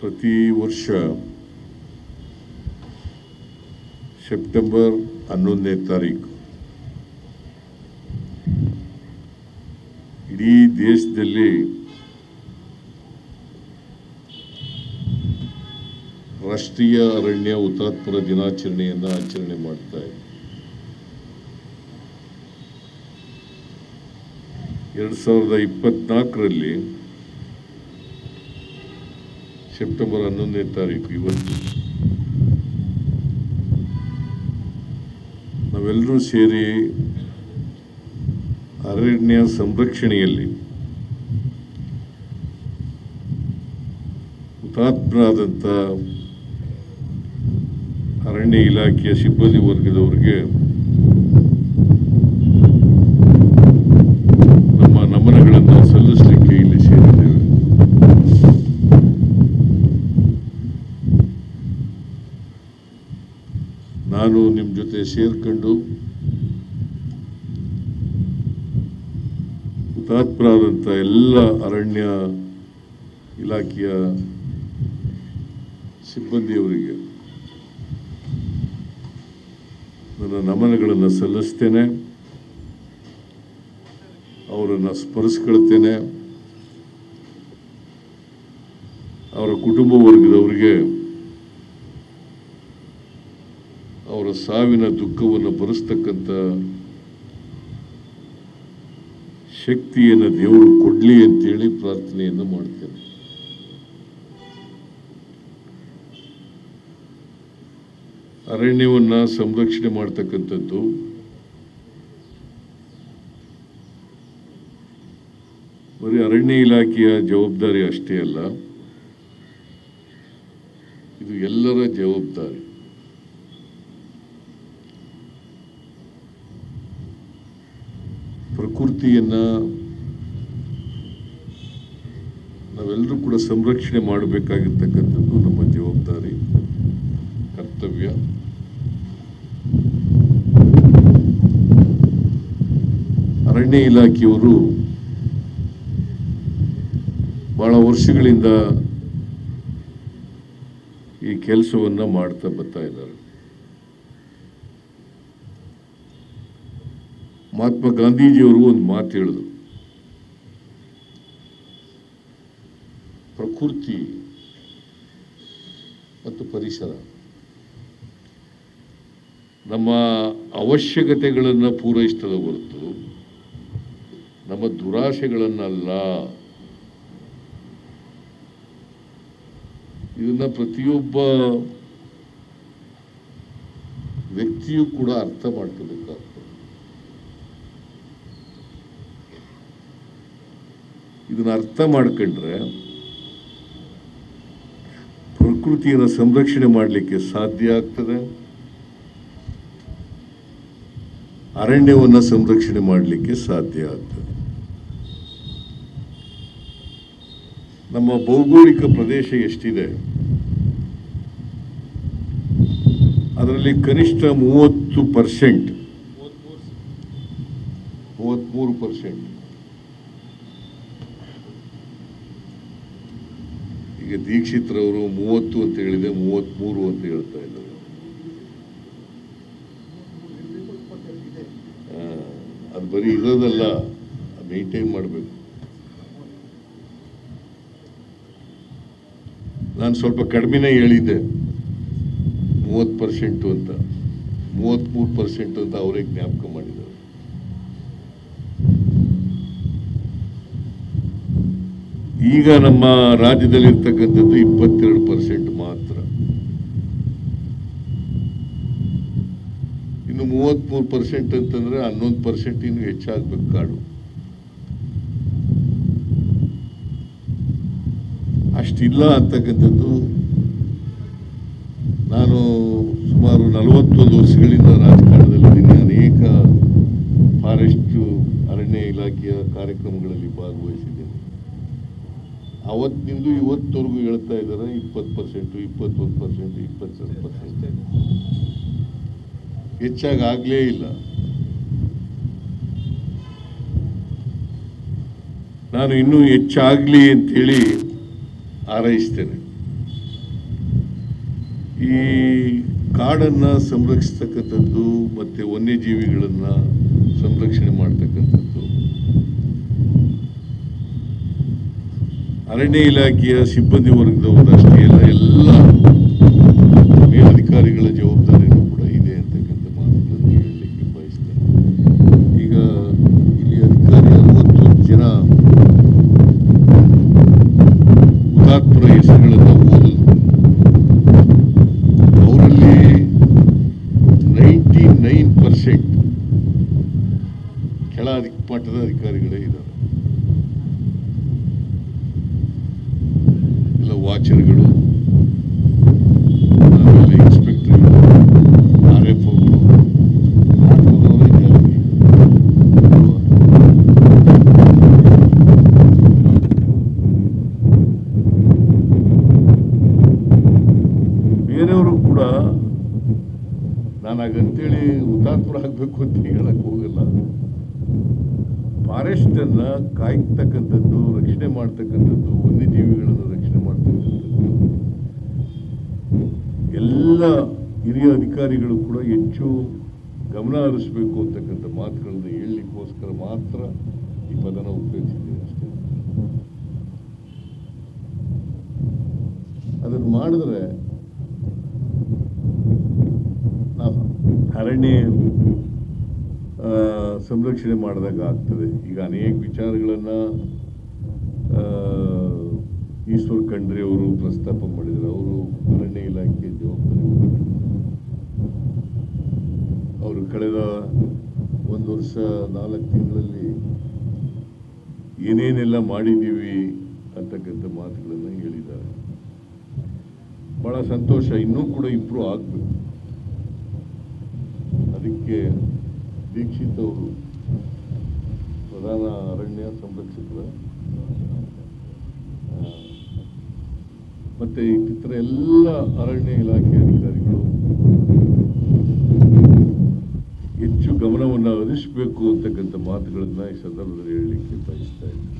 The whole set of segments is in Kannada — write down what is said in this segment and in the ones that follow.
ಪ್ರತಿ ವರ್ಷ ಸೆಪ್ಟೆಂಬರ್ ಹನ್ನೊಂದನೇ ತಾರೀಕು ಇಡೀ ದೇಶದಲ್ಲಿ ರಾಷ್ಟ್ರೀಯ ಅರಣ್ಯ ಹುತಾತ್ಮರ ದಿನಾಚರಣೆಯನ್ನು ಆಚರಣೆ ಮಾಡ್ತಾ ಇದೆ. ಎರಡು ಸಾವಿರದ ಇಪ್ಪತ್ನಾಲ್ಕರಲ್ಲಿ ಸೆಪ್ಟೆಂಬರ್ ಹನ್ನೊಂದನೇ ತಾರೀಕು ಇವತ್ತು. ನಾವೆಲ್ಲರೂ ಸೇರಿ ಅರಣ್ಯ ಸಂರಕ್ಷಣೆಯಲ್ಲಿ ಹುತಾತ್ಮರಾದಂಥ ಅರಣ್ಯ ಇಲಾಖೆಯ ಸಿಬ್ಬಂದಿ ವರ್ಗದವರಿಗೆ ನಮ್ಮ ನಮನಗಳನ್ನು ಸಲ್ಲಿಸಲಿಕ್ಕೆ ಇಲ್ಲಿ ಸೇರಿದ್ದೇವೆ ನಾನು ನಿಮ್ಮ ಜೊತೆ ಸೇರ್ಕೊಂಡು ಹುತಾತ್ಮರಾದಂಥ ಎಲ್ಲ ಅರಣ್ಯ ಇಲಾಖೆಯ ಸಿಬ್ಬಂದಿಯವರಿಗೆ ನನ್ನ ನಮನಗಳನ್ನು ಸಲ್ಲಿಸ್ತೇನೆ, ಅವರನ್ನು ಸ್ಮರಿಸ್ಕೊಳ್ತೇನೆ. ಅವರ ಕುಟುಂಬ ವರ್ಗದವರಿಗೆ ಅವರ ಸಾವಿನ ದುಃಖವನ್ನು ಭರಿಸ್ತಕ್ಕಂಥ ಶಕ್ತಿಯನ್ನು ದೇವರು ಕೊಡಲಿ ಅಂತೇಳಿ ಪ್ರಾರ್ಥನೆಯನ್ನು ಮಾಡ್ತೇನೆ. ಅರಣ್ಯವನ್ನು ಸಂರಕ್ಷಣೆ ಮಾಡ್ತಕ್ಕಂಥದ್ದು. ಬರೀ ಅರಣ್ಯ ಇಲಾಖೆಯ ಜವಾಬ್ದಾರಿ ಅಷ್ಟೇ ಅಲ್ಲ. ಇದು ಎಲ್ಲರ ಜವಾಬ್ದಾರಿ. ಪ್ರಕೃತಿಯನ್ನ ನಾವೆಲ್ಲರೂ ಕೂಡ ಸಂರಕ್ಷಣೆ ಮಾಡಬೇಕಾಗಿರ್ತಕ್ಕಂಥದ್ದು ನಮ್ಮ ಜವಾಬ್ದಾರಿ, ಕರ್ತವ್ಯ. ಅರಣ್ಯ ಇಲಾಖೆಯವರು ಬಹಳ ವರ್ಷಗಳಿಂದ ಈ ಕೆಲಸವನ್ನು ಮಾಡ್ತಾ ಬರ್ತಾ ಇದ್ದಾರೆ. ಮಹಾತ್ಮ ಗಾಂಧೀಜಿಯವರು ಒಂದು ಮಾತು ಹೇಳಿದರು. ಪ್ರಕೃತಿ ಮತ್ತು ಪರಿಸರ. ನಮ್ಮ ಅವಶ್ಯಕತೆಗಳನ್ನು ಪೂರೈಸ್ತದ ಹೊರತು ನಮ್ಮ ದುರಾಶೆಗಳನ್ನಲ್ಲ ಇದನ್ನು ಪ್ರತಿಯೊಬ್ಬ ವ್ಯಕ್ತಿಯೂ ಕೂಡ ಅರ್ಥ ಮಾಡ್ಕೋಬೇಕಾಗ್ತದೆ. ಇದನ್ನ ಅರ್ಥ ಮಾಡ್ಕೊಂಡ್ರೆ ಪ್ರಕೃತಿಯನ್ನು ಸಂರಕ್ಷಣೆ ಮಾಡಲಿಕ್ಕೆ ಸಾಧ್ಯ ಆಗ್ತದೆ? ಅರಣ್ಯವನ್ನು ಸಂರಕ್ಷಣೆ ಮಾಡಲಿಕ್ಕೆ ಸಾಧ್ಯ ಆಗ್ತದೆ. ನಮ್ಮ ಭೌಗೋಳಿಕ ಪ್ರದೇಶ ಎಷ್ಟಿದೆ? ಅದರಲ್ಲಿ ಕನಿಷ್ಠ ಮೂವತ್ತು ಪರ್ಸೆಂಟ್, ಮೂವತ್ಮೂರು ಪರ್ಸೆಂಟ್ ಈಗ ದೀಕ್ಷಿತ್ರವರು ಮೂವತ್ತು ಅಂತ ಹೇಳಿದೆ ಮೂವತ್ಮೂರು ಅಂತ ಹೇಳ್ತಾ ಇದ್ದಾರೆ. ಅದು ಬರೀ ಇರೋದಲ್ಲ ಮೇಂಟೈನ್ ಮಾಡಬೇಕು. ನಾನು ಸ್ವಲ್ಪ ಕಡಿಮೆನೇ ಹೇಳಿದ್ದೆ. ಮೂವತ್ತು ಪರ್ಸೆಂಟು ಅಂತ. ಮೂವತ್ತ್ಮೂರು ಪರ್ಸೆಂಟ್ ಅಂತ ಅವರೇ ಜ್ಞಾಪಕ ಈಗ ನಮ್ಮ ರಾಜ್ಯದಲ್ಲಿ ಇರ್ತಕ್ಕಂಥದ್ದು ಇಪ್ಪತ್ತೆರಡು ಪರ್ಸೆಂಟ್ ಮಾತ್ರ. ಇನ್ನು ಮೂವತ್ತ್ಮೂರು ಪರ್ಸೆಂಟ್ ಅಂತಂದ್ರೆ ಹನ್ನೊಂದು ಪರ್ಸೆಂಟ್ ಇನ್ನು ಹೆಚ್ಚಾಗಬೇಕು ಕಾಡು. ಅಷ್ಟಿಲ್ಲ ಅಂತಕ್ಕಂಥದ್ದು ನಾನು ಸುಮಾರು ನಲವತ್ತೊಂದು ವರ್ಷಗಳಿಂದ ರಾಜಕಾರಣದಲ್ಲಿದ್ದೀನಿ. ಅನೇಕ ಫಾರೆಸ್ಟ್ ಅರಣ್ಯ ಇಲಾಖೆಯ ಕಾರ್ಯಕ್ರಮಗಳಲ್ಲಿ ಭಾಗವಹಿಸಿದ್ದೇನೆ. ಅವತ್ತಿನಿಂದ ಇವತ್ತವರೆಗೂ ಹೇಳ್ತಾ ಇದ್ದಾರೆ ಇಪ್ಪತ್ತು ಪರ್ಸೆಂಟು ಇಪ್ಪತ್ತೊಂದು ಪರ್ಸೆಂಟ್ ಇಪ್ಪತ್ತೆರಡು ಪರ್ಸೆಂಟ್ ಹೆಚ್ಚಾಗಿ ಆಗಲೇ ಇಲ್ಲ. ನಾನು ಇನ್ನೂ ಹೆಚ್ಚಾಗಲಿ ಅಂತೇಳಿ ಹಾರೈಸ್ತೇನೆ. ಈ ಕಾಡನ್ನು ಸಂರಕ್ಷಿಸ್ತಕ್ಕಂಥದ್ದು ಮತ್ತು ವನ್ಯಜೀವಿಗಳನ್ನು ಸಂರಕ್ಷಣೆ ಮಾಡ್ತಕ್ಕಂಥದ್ದು ಅರಣ್ಯ ಇಲಾಖೆಯ ಸಿಬ್ಬಂದಿ ವರ್ಗದವರು ಅಷ್ಟೇ ಅಲ್ಲ ಎಲ್ಲ ಮೇಲಧಿಕಾರಿಗಳ ಜವಾಬ್ದಾರಿನೂ ಕೂಡ ಇದೆ ಅಂತಕ್ಕಂಥ ಮಾತುಗಳನ್ನು ಹೇಳಲಿಕ್ಕೆ ಬಯಸ್ತೇನೆ ಈಗ ಇಲ್ಲಿ ಅಧಿಕಾರಿ ಅರವತ್ತು ಜನ ಹುತಾತ್ಮರ ಹೆಸರುಗಳನ್ನು ಓದಿದ್ರು ಅವರಲ್ಲಿ ನೈಂಟಿ ನೈನ್ ಪರ್ಸೆಂಟ್ ಕೆಳ ಅಧಿ ಮಟ್ಟದ ಅಧಿಕಾರಿಗಳೇ ಇದ್ದಾರೆ ಎಲ್ಲ ವಾಚರ್ಗಳು, ಆಮೇಲೆ ಇನ್ಸ್ಪೆಕ್ಟರ್ಗಳು ಆರ್ ಎಫ್ ಒಗಳು ಜಾಸ್ತಿ ಅಲ್ವಾ? ಬೇರೆಯವರು ಕೂಡ ನಾನು ಹಾಗಂತೇಳಿ ಹುತಾತ್ಮರಾಗಬೇಕು ಅಂತ ಹೇಳಕ್ ಹೋಗಲ್ಲ ಫಾರೆಸ್ಟ್ ಅನ್ನ ಕಾಯ್ತಕ್ಕಂಥದ್ದು, ರಕ್ಷಣೆ ಮಾಡ್ತಕ್ಕಂಥದ್ದು, ವನ್ಯಜೀವಿಗಳನ್ನು ರಕ್ಷಣೆ ಮಾಡ್ತಕ್ಕಂಥದ್ದು ಎಲ್ಲ ಹಿರಿಯ ಅಧಿಕಾರಿಗಳು ಕೂಡ ಹೆಚ್ಚು ಗಮನ ಹರಿಸಬೇಕು ಅಂತಕ್ಕಂಥ ಮಾತುಗಳನ್ನ ಹೇಳಲಿಕ್ಕೋಸ್ಕರ ಮಾತ್ರ ಈ ಪದನ ಉಪಯೋಗಿಸಿದೆ ಅಷ್ಟೇ. ಅದನ್ನು ಮಾಡಿದ್ರೆ ಅರಣ್ಯ ಸಂರಕ್ಷಣೆ ಮಾಡಿದಾಗ ಆಗ್ತದೆ. ಈಗ ಅನೇಕ ವಿಚಾರಗಳನ್ನು ಈಶ್ವರ್ ಖಂಡ್ರೆ ಅವರು ಪ್ರಸ್ತಾಪ ಮಾಡಿದರು. ಅವರು ಅರಣ್ಯ ಇಲಾಖೆ ಜವಾಬ್ದಾರಿ ಅವರು ಕಳೆದ ಒಂದು ವರ್ಷ, ನಾಲ್ಕು ತಿಂಗಳಲ್ಲಿ ಏನೇನೆಲ್ಲ ಮಾಡಿದ್ದೀವಿ ಅಂತಕ್ಕಂಥ ಮಾತುಗಳನ್ನು ಹೇಳಿದ್ದಾರೆ. ಬಹಳ ಸಂತೋಷ. ಇನ್ನೂ ಕೂಡ ಇಂಪ್ರೂವ್ ಆಗಬೇಕು. ಅದಕ್ಕೆ ದೀಕ್ಷಿತ್ ಅವರು ಪ್ರಧಾನ ಅರಣ್ಯ ಸಂರಕ್ಷಕರ ಮತ್ತೆ ಇತರ ಎಲ್ಲ ಅರಣ್ಯ ಇಲಾಖೆ ಅಧಿಕಾರಿಗಳು ಹೆಚ್ಚು ಗಮನವನ್ನು ಹರಿಸಬೇಕು ಅಂತಕ್ಕಂಥ ಮಾತುಗಳನ್ನು ಈ ಸಂದರ್ಭದಲ್ಲಿ ಹೇಳಲಿಕ್ಕೆ ಬಯಸ್ತಾ ಇದ್ದೀನಿ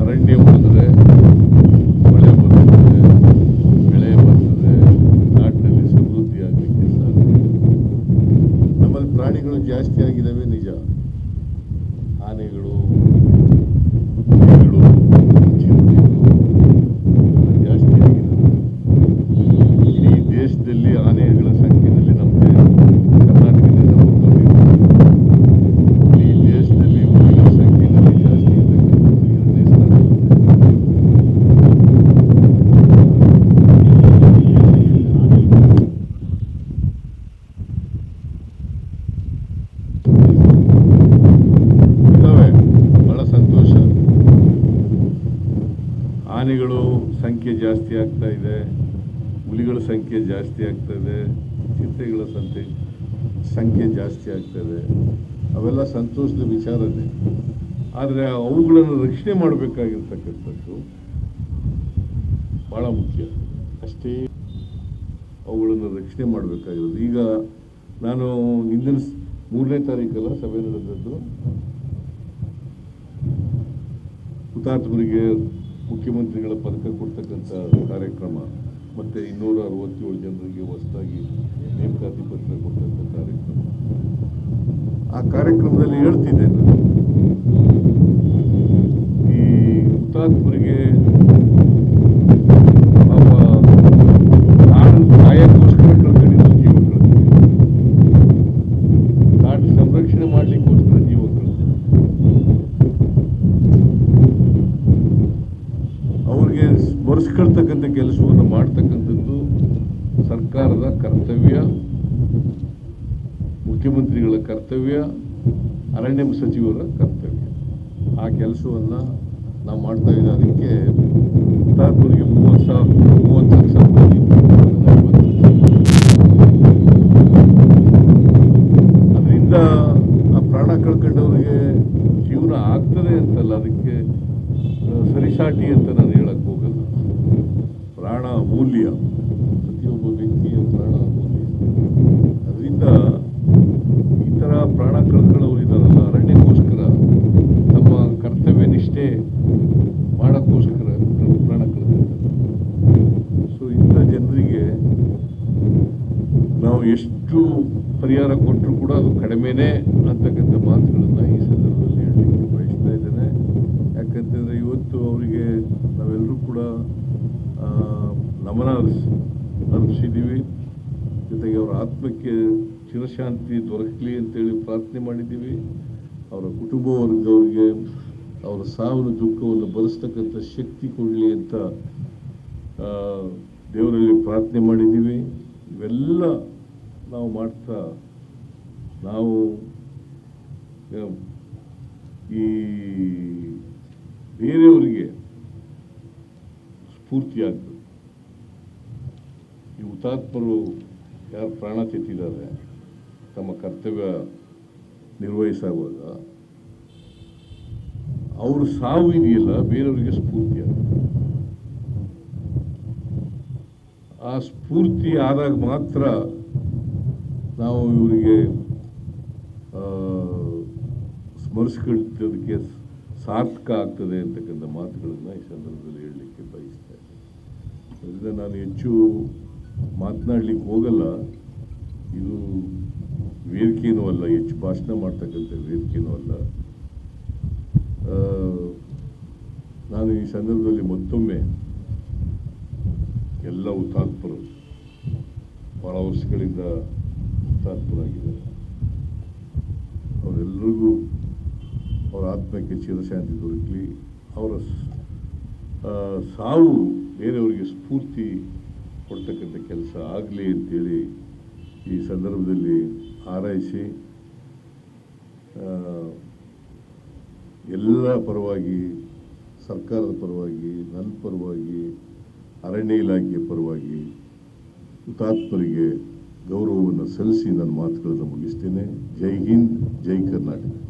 ಅರಣ್ಯ ಬಂದರೆ ಮಳೆ ಬರ್ತದೆ ಬೆಳೆ ಬರ್ತದೆ ನಾಟಿನಲ್ಲಿ ಸಮೃದ್ಧಿ ಆಗಲಿಕ್ಕೆ ಸಾಧ್ಯ. ನಮ್ಮಲ್ಲಿ ಪ್ರಾಣಿಗಳು ಜಾಸ್ತಿ ಆಗಿದ್ದಾವೆ, ನಿಜ ಆನೆಗಳು ಹುಲಿಗಳು ಚಿರತೆಗಳು ಎಲ್ಲ ಜಾಸ್ತಿ ಆಗಿದ್ದಾವೆ ಇಡೀ ದೇಶದಲ್ಲಿ ಆನೆಗಳ ಸಂಖ್ಯೆಯಲ್ಲಿ ನಮಗೆ ಕರ್ನಾಟಕದಿಂದ ಮುಂದುವರಿದೆ ಇಡೀ ದೇಶದಲ್ಲಿ ಹುಲಿಗಳ ಸಂಖ್ಯೆಯಲ್ಲಿ ಜಾಸ್ತಿ ಇರತಕ್ಕಂಥದ್ದು ಎರಡನೇ ಸ್ಥಾನ ಇದ್ದಾವೆ ಬಹಳ ಸಂತೋಷ ಆನೆಗಳು ಸಂಖ್ಯೆ ಜಾಸ್ತಿ ಆಗ್ತಾ ಇದೆ ಹುಲಿಗಳ ಸಂಖ್ಯೆ ಜಾಸ್ತಿ ಆಗ್ತಾ ಇದೆ ಚಿರತೆಗಳ ಸಂಖ್ಯೆ ಸಂಖ್ಯೆ ಜಾಸ್ತಿ ಆಗ್ತದೆ. ಅವೆಲ್ಲ ಸಂತೋಷದ ವಿಚಾರನೇ. ಆದರೆ ಅವುಗಳನ್ನು ರಕ್ಷಣೆ ಮಾಡಬೇಕಾಗಿರ್ತಕ್ಕಂಥದ್ದು ಭಾಳ ಮುಖ್ಯ. ಅಷ್ಟೇ ಅವುಗಳನ್ನು ರಕ್ಷಣೆ ಮಾಡಬೇಕಾಗಿರೋದು. ಈಗ ನಾನು ಹಿಂದಿನ ಮೂರನೇ ತಾರೀಕಲ್ಲ ಸಭೆ ನಡೆದದ್ದು ಹುತಾತ್ಮರಿಗೆ ಮುಖ್ಯಮಂತ್ರಿಗಳ ಪದಕ ಕೊಡ್ತಕ್ಕಂಥ ಕಾರ್ಯಕ್ರಮ. ಮತ್ತು ಇನ್ನೂರ ಅರವತ್ತೇಳು ಜನರಿಗೆ ಹೊಸದಾಗಿ ನೇಮಕಾತಿ ಪತ್ರ ಕೊಟ್ಟಂತ ಕಾರ್ಯಕ್ರಮ. ಆ ಕಾರ್ಯಕ್ರಮದಲ್ಲಿ ಹೇಳ್ತಿದ್ದೇನೆ ಈ ಹುತಾತ್ಮರಿಗೆ ಕೆಲಸವನ್ನು ಮಾಡ್ತಕ್ಕಂಥದ್ದು ಸರ್ಕಾರದ ಕರ್ತವ್ಯ, ಮುಖ್ಯಮಂತ್ರಿಗಳ ಕರ್ತವ್ಯ, ಅರಣ್ಯ ಸಚಿವರ ಕರ್ತವ್ಯ. ಆ ಕೆಲಸವನ್ನು ನಾವು ಮಾಡ್ತಾ ಇದ್ದೀವಿ ಅದಕ್ಕೆ ಮೂವತ್ತು ಸಾವಿರ, ಮೂವತ್ತು ಲಕ್ಷ ರೂಪಾಯಿ ಅದನ್ನ ಇವತ್ತು ಅದರಿಂದ ಆ ಪ್ರಾಣ ಕಳ್ಕೊಂಡವರಿಗೆ ಜೀವನ ಆಗ್ತದೆ ಅಂತಲ್ಲ ಅದಕ್ಕೆ ಆ, ಸರಿಸಾಟಿ ಅಂತ ನಾನು ಹೇಳಕ್ ಹೋಗಲ್ಲ ಪ್ರಾಣ ಅಮೂಲ್ಯ ಪ್ರತಿಯೊಬ್ಬ ವ್ಯಕ್ತಿಯ ಪ್ರಾಣ ಅಮೂಲ್ಯ ಅದರಿಂದ ಈ ಥರ ಪ್ರಾಣ ಕಳ್ಕೊಳ್ಳೋರು ಇದ್ದಾರಲ್ಲ ಅರಣ್ಯಕ್ಕೋಸ್ಕರ ತಮ್ಮ ಕರ್ತವ್ಯ ನಿಷ್ಠೆ ಮಾಡೋಕ್ಕೋಸ್ಕರ ಪ್ರಾಣ ಕಳ್ಕೊಳ್ತಾರೆ ಎಷ್ಟು ಪರಿಹಾರ ಕೊಟ್ಟರು ಕೂಡ ಅದು ಕಡಿಮೆನೇ ಅಂತಕ್ಕಂಥ ಮಾತುಗಳನ್ನು ಈ ಸಂದರ್ಭದಲ್ಲಿ ಹೇಳಲಿಕ್ಕೆ ಬಯಸ್ತಾ ಇದ್ದೇನೆ. ಯಾಕಂತಂದರೆ ಇವತ್ತು ಅವರಿಗೆ ನಾವೆಲ್ಲರೂ ಕೂಡ ನಮನ ಅರ್ಪಿಸಿದ್ದೀವಿ. ಜೊತೆಗೆ ಅವರ ಆತ್ಮಕ್ಕೆ ಚಿರಶಾಂತಿ ದೊರಕಲಿ ಅಂತೇಳಿ ಪ್ರಾರ್ಥನೆ ಮಾಡಿದ್ದೀವಿ. ಅವರ ಕುಟುಂಬ ವರ್ಗದವರಿಗೆ ಅವರ ಸಾವಿನ ದುಃಖವನ್ನು ಭರಿಸ್ತಕ್ಕಂಥ ಶಕ್ತಿ ಕೊಡಲಿ ಅಂತ ದೇವರಲ್ಲಿ ಪ್ರಾರ್ಥನೆ ಮಾಡಿದ್ದೀವಿ. ಇವೆಲ್ಲ ನಾವು ಮಾಡ್ತಾ, ನಾವು ಈ ಬೇರೆಯವರಿಗೆ ಸ್ಫೂರ್ತಿಯಾಗ್ತದೆ ಈ ಹುತಾತ್ಮರು ಯಾರು ಪ್ರಾಣ ತೆತ್ತಿದ್ದಾರೆ, ತಮ್ಮ ಕರ್ತವ್ಯ ನಿರ್ವಹಿಸುವಾಗ ಅವರು ಸಾವು ಇದೆಯಲ್ಲ, ಬೇರೆಯವರಿಗೆ ಸ್ಫೂರ್ತಿ ಆ ಸ್ಫೂರ್ತಿ ಆದಾಗ ಮಾತ್ರ ನಾವು ಇವರಿಗೆ ಸ್ಮರಿಸ್ಕೊಳ್ತಿದ್ದಕ್ಕೆ ಸಾರ್ಥಕ ಆಗ್ತದೆ ಅಂತಕ್ಕಂಥ ಮಾತುಗಳನ್ನು ಈ ಸಂದರ್ಭದಲ್ಲಿ ಹೇಳಲಿಕ್ಕೆ ಬಯಸ್ತಾ ಇದ್ದೀನಿ. ಅದರಿಂದ ನಾನು ಹೆಚ್ಚು ಮಾತನಾಡಲಿಕ್ಕೆ ಹೋಗಲ್ಲ. ಇದು ವೇದಿಕೆಯೂ ಅಲ್ಲ, ಹೆಚ್ಚು ಭಾಷಣ ಮಾಡ್ತಕ್ಕಂಥ ವೇದಿಕೆಯೂ ಅಲ್ಲ. ನಾನು ಈ ಸಂದರ್ಭದಲ್ಲಿ ಮತ್ತೊಮ್ಮೆ ಎಲ್ಲ ಹುತಾತ್ಮರು ಭಾಳ ವರ್ಷಗಳಿಂದ ಹುತಾತ್ಮರಾಗಿದ್ದಾರೆ ಅವರೆಲ್ಲರಿಗೂ ಅವರ ಆತ್ಮಕ್ಕೆ ಚಿರಶಾಂತಿ ದೊರಕಲಿ. ಅವರ ಸಾವು ಬೇರೆಯವರಿಗೆ ಸ್ಫೂರ್ತಿ ಕೊಡ್ತಕ್ಕಂಥ ಕೆಲಸ ಆಗಲಿ ಅಂತೇಳಿ ಈ ಸಂದರ್ಭದಲ್ಲಿ ಹಾರೈಸಿ ಎಲ್ಲ ಪರವಾಗಿ, ಸರ್ಕಾರದ ಪರವಾಗಿ, ನನ್ನ ಪರವಾಗಿ, ಅರಣ್ಯ ಇಲಾಖೆಯ ಪರವಾಗಿ, ಹುತಾತ್ಮರಿಗೆ ಗೌರವವನ್ನು ಸಲ್ಲಿಸಿ ನನ್ನ ಮಾತುಗಳನ್ನು ಮುಗಿಸ್ತೇನೆ. ಜೈ ಹಿಂದ್ ಜೈ ಕರ್ನಾಟಕ.